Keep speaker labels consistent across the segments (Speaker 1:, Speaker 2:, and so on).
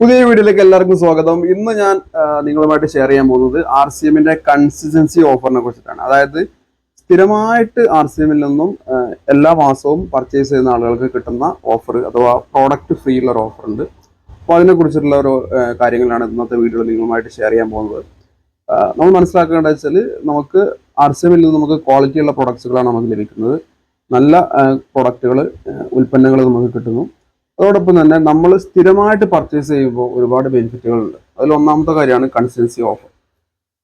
Speaker 1: പുതിയ വീഡിയോയിലേക്ക് എല്ലാവർക്കും സ്വാഗതം. ഇന്ന് ഞാൻ നിങ്ങളുമായിട്ട് ഷെയർ ചെയ്യാൻ പോകുന്നത് ആർ സി എമ്മിന്റെ കൺസിസ്റ്റൻസി ഓഫറിനെ കുറിച്ചിട്ടാണ്. അതായത് സ്ഥിരമായിട്ട് ആർ സി എമ്മിൽ നിന്നും എല്ലാ മാസവും പർച്ചേസ് ചെയ്യുന്ന ആളുകൾക്ക് കിട്ടുന്ന ഓഫർ അഥവാ പ്രോഡക്റ്റ് ഫ്രീ ഉള്ള ഒരു ഓഫർ ഉണ്ട് അതിനെ കുറിച്ചിട്ടുള്ള ഒരു കാര്യങ്ങളാണ് ഇന്നത്തെ വീഡിയോയിൽ നിങ്ങളുമായിട്ട് ഷെയർ ചെയ്യാൻ പോകുന്നത്. നമ്മൾ മനസ്സിലാക്കേണ്ടത് വെച്ചാൽ നമുക്ക് ആർ സി എമ്മിൽ നിന്ന് നമുക്ക് ക്വാളിറ്റിയുള്ള പ്രൊഡക്ട്സുകളാണ് നമുക്ക് ലഭിക്കുന്നത്. നല്ല പ്രൊഡക്റ്റുകൾ ഉൽപ്പന്നങ്ങൾ നമുക്ക് കിട്ടുന്നു. അതോടൊപ്പം തന്നെ നമ്മൾ സ്ഥിരമായിട്ട് പർച്ചേസ് ചെയ്യുമ്പോൾ ഒരുപാട് ബെനിഫിറ്റുകളുണ്ട് അതിൽ ഒന്നാമത്തെ കാര്യമാണ് കൺസിസ്റ്റൻസി ഓഫർ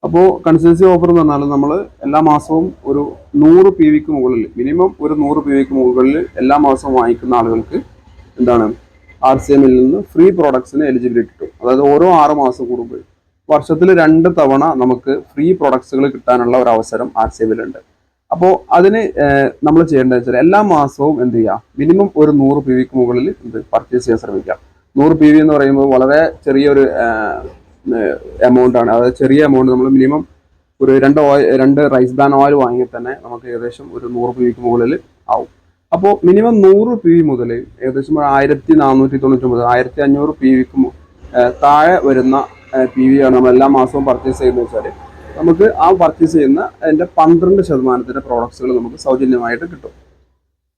Speaker 1: അപ്പോൾ കൺസിസ്റ്റൻസി ഓഫർ എന്ന് പറഞ്ഞാൽ നമ്മൾ എല്ലാ മാസവും ഒരു നൂറ് പി വിക്ക് മുകളിൽ മിനിമം ഒരു നൂറ് പി വിക്ക് മുകളിൽ എല്ലാ മാസവും വാങ്ങിക്കുന്ന ആളുകൾക്ക് എന്താണ് ആർ സി എമ്മിൽ നിന്ന് ഫ്രീ പ്രോഡക്ട്സിന് എലിജിബിലിറ്റി കിട്ടും. അതായത് ഓരോ ആറ് മാസം കൂടുമ്പോൾ വർഷത്തിൽ രണ്ട് തവണ നമുക്ക് ഫ്രീ പ്രോഡക്ട്സുകൾ കിട്ടാനുള്ള ഒരു അവസരം ആർ സി എമ്മിലുണ്ട് അപ്പോൾ അതിന് നമ്മൾ ചെയ്യേണ്ടത് വെച്ചാൽ എല്ലാ മാസവും എന്ത് ചെയ്യുക മിനിമം ഒരു നൂറ് പി വിക്ക് മുകളിൽ ഇത് പർച്ചേസ് ചെയ്യാൻ ശ്രമിക്കാം. നൂറ് പി വി എന്ന് പറയുമ്പോൾ വളരെ ചെറിയൊരു എമൗണ്ട് ആണ്. അതായത് ചെറിയ എമൗണ്ട് നമ്മൾ മിനിമം ഒരു രണ്ട് ഓയിൽ രണ്ട് റൈസ് ബ്രാൻ ഓയിൽ വാങ്ങി തന്നെ നമുക്ക് ഏകദേശം ഒരു നൂറ് പി വിക്ക് മുകളിൽ ആവും. അപ്പോൾ മിനിമം നൂറ് പി വി മുതൽ ഏകദേശം ഒരു ആയിരത്തി നാനൂറ്റി തൊണ്ണൂറ്റൊമ്പത് ആയിരത്തി അഞ്ഞൂറ് പി വിക്ക് താഴെ വരുന്ന പി വി ആണ് നമ്മൾ എല്ലാ മാസവും പർച്ചേസ് ചെയ്യുന്നത് വെച്ചാൽ നമുക്ക് ആ പർച്ചേസ് ചെയ്യുന്ന അതിന്റെ പന്ത്രണ്ട് ശതമാനത്തിന്റെ പ്രോഡക്ട്സുകൾ നമുക്ക് സൗജന്യമായിട്ട് കിട്ടും.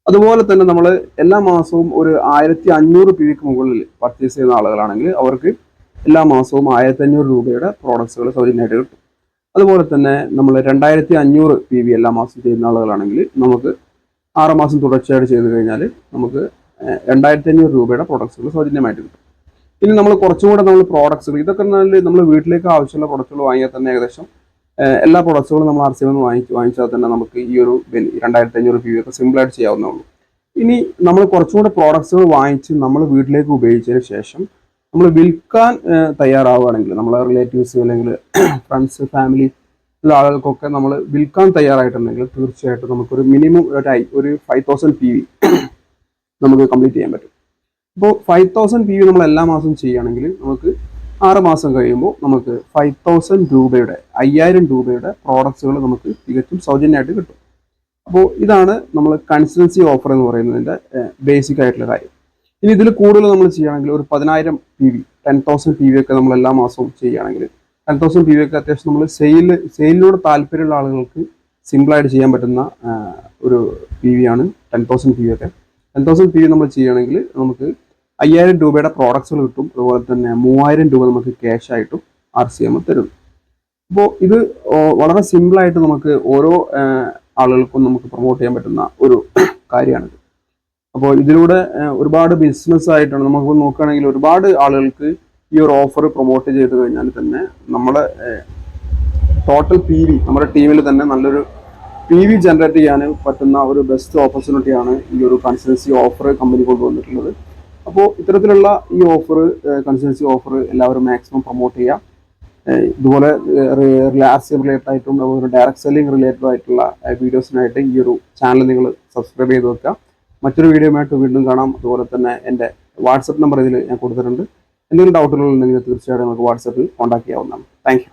Speaker 1: അതുപോലെ തന്നെ നമ്മൾ എല്ലാ മാസവും ഒരു ആയിരത്തി അഞ്ഞൂറ് പി മുകളിൽ പർച്ചേസ് ചെയ്യുന്ന ആളുകളാണെങ്കിൽ അവർക്ക് എല്ലാ മാസവും ആയിരത്തി അഞ്ഞൂറ് രൂപയുടെ പ്രോഡക്ട്സുകൾ സൗജന്യമായിട്ട് കിട്ടും. അതുപോലെ തന്നെ നമ്മൾ രണ്ടായിരത്തി അഞ്ഞൂറ് പി വി എല്ലാ മാസം ചെയ്യുന്ന ആളുകളാണെങ്കിൽ നമുക്ക് ആറ് മാസം തുടർച്ചയായിട്ട് ചെയ്തു കഴിഞ്ഞാൽ നമുക്ക് രണ്ടായിരത്തി അഞ്ഞൂറ് രൂപയുടെ പ്രോഡക്ട്സുകൾ സൗജന്യമായിട്ട് കിട്ടും. ഇനി നമ്മൾ കുറച്ചും കൂടെ നമ്മൾ പ്രോഡക്ട്സുകൾ ഇതൊക്കെ നമ്മൾ വീട്ടിലേക്ക് ആവശ്യമുള്ള പ്രോഡക്റ്റുകൾ വാങ്ങിയാൽ തന്നെ ഏകദേശം എല്ലാ പ്രൊഡക്ട്സുകളും നമ്മൾ ആർ സി നിന്ന് വാങ്ങിച്ച് വാങ്ങിച്ചാൽ തന്നെ നമുക്ക് ഈ ഒരു രണ്ടായിരത്തി അഞ്ഞൂറ് പി ഒക്കെ സിമ്പിളായിട്ട് ചെയ്യാവുന്നേ ഉള്ളൂ ഇനി നമ്മൾ കുറച്ചുകൂടെ പ്രോഡക്ട്സുകൾ വാങ്ങിച്ച് നമ്മൾ വീട്ടിലേക്ക് ഉപയോഗിച്ചതിന് ശേഷം നമ്മൾ വിൽക്കാൻ തയ്യാറാവുകയാണെങ്കിൽ നമ്മളെ റിലേറ്റീവ്സ് അല്ലെങ്കിൽ ഫ്രണ്ട്സ് ഫാമിലി ആളുകൾക്കൊക്കെ നമ്മൾ വിൽക്കാൻ തയ്യാറായിട്ടുണ്ടെങ്കിൽ തീർച്ചയായിട്ടും നമുക്കൊരു മിനിമം ഒരു ഒരു ഫൈവ് തൗസൻഡ് പി വി നമുക്ക് കംപ്ലീറ്റ് ചെയ്യാൻ പറ്റും. അപ്പോൾ ഫൈവ് തൗസൻഡ് പി വി നമ്മൾ എല്ലാ മാസവും ചെയ്യുകയാണെങ്കിൽ നമുക്ക് ആറ് മാസം കഴിയുമ്പോൾ നമുക്ക് ഫൈവ് തൗസൻഡ് രൂപയുടെ അയ്യായിരം രൂപയുടെ പ്രോഡക്ട്സുകൾ നമുക്ക് തികച്ചും സൗജന്യമായിട്ട് കിട്ടും. അപ്പോൾ ഇതാണ് നമ്മൾ കൺസിസ്റ്റൻസി ഓഫർ എന്ന് പറയുന്നതിന്റെ ബേസിക് ആയിട്ടുള്ള കാര്യം. ഇനി ഇതിൽ കൂടുതൽ നമ്മൾ ചെയ്യുകയാണെങ്കിൽ ഒരു പതിനായിരം P V ten thousand P V ഒക്കെ നമ്മൾ എല്ലാ മാസവും ചെയ്യുകയാണെങ്കിൽ ടെൻ തൗസൻഡ് പി വി ഒക്കെ അത്യാവശ്യം നമ്മൾ സെയിൽ സെയിലിനോട് താല്പര്യമുള്ള ആളുകൾക്ക് സിമ്പിളായിട്ട് ചെയ്യാൻ പറ്റുന്ന ഒരു പി വി ആണ് ടെൻ തൗസൻഡ് പി വി ഒക്കെ. ടെൻ തൗസൻഡ് പി വി നമ്മൾ ചെയ്യുകയാണെങ്കിൽ നമുക്ക് അയ്യായിരം രൂപയുടെ പ്രോഡക്ട്സുകൾ കിട്ടും. അതുപോലെ തന്നെ മൂവായിരം രൂപ നമുക്ക് ക്യാഷ് ആയിട്ടും ആർ സി എം തരും. അപ്പോൾ ഇത് വളരെ സിമ്പിളായിട്ട് നമുക്ക് ഓരോ ആളുകൾക്കും നമുക്ക് പ്രൊമോട്ട് ചെയ്യാൻ പറ്റുന്ന ഒരു കാര്യമാണിത്. അപ്പോൾ ഇതിലൂടെ ഒരുപാട് ബിസിനസ് ആയിട്ടാണ് നമുക്ക് നോക്കുകയാണെങ്കിൽ ഒരുപാട് ആളുകൾക്ക് ഈ ഒരു ഓഫർ പ്രൊമോട്ട് ചെയ്ത് കഴിഞ്ഞാൽ തന്നെ നമ്മുടെ ടോട്ടൽ പി വി നമ്മുടെ ടീമിൽ തന്നെ നല്ലൊരു പി വി ജനറേറ്റ് ചെയ്യാൻ പറ്റുന്ന ഒരു ബെസ്റ്റ് ഓപ്പർച്യൂണിറ്റിയാണ് ഈ ഒരു കൺസൾട്ടൻസി ഓഫർ കമ്പനി കൊണ്ടുവന്നിട്ടുള്ളത്. അപ്പോൾ ഇത്തരത്തിലുള്ള ഈ ഓഫർ കൺസൾട്ടൻസി ഓഫർ എല്ലാവരും മാക്സിമം പ്രൊമോട്ട് ചെയ്യുക ഇതുപോലെ ആർസി റിലേറ്റഡ് ആയിട്ടും അതുപോലെ ഡയറക്ട് സെല്ലിംഗ് റിലേറ്റഡ് ആയിട്ടുള്ള വീഡിയോസിനായിട്ട് ഈ ഒരു ചാനൽ നിങ്ങൾ സബ്സ്ക്രൈബ് ചെയ്ത് വെക്കുക. മറ്റൊരു വീഡിയോയുമായിട്ട് വീണ്ടും കാണാം. അതുപോലെ തന്നെ എന്റെ വാട്സപ്പ് നമ്പർ ഇതിൽ ഞാൻ കൊടുത്തിട്ടുണ്ട്. എന്തെങ്കിലും ഡൗട്ടുകളുണ്ടെങ്കിൽ തീർച്ചയായിട്ടും നമുക്ക് വാട്സപ്പിൽ കോൺടാക്ട് ചെയ്യാവുന്നതാണ്. താങ്ക്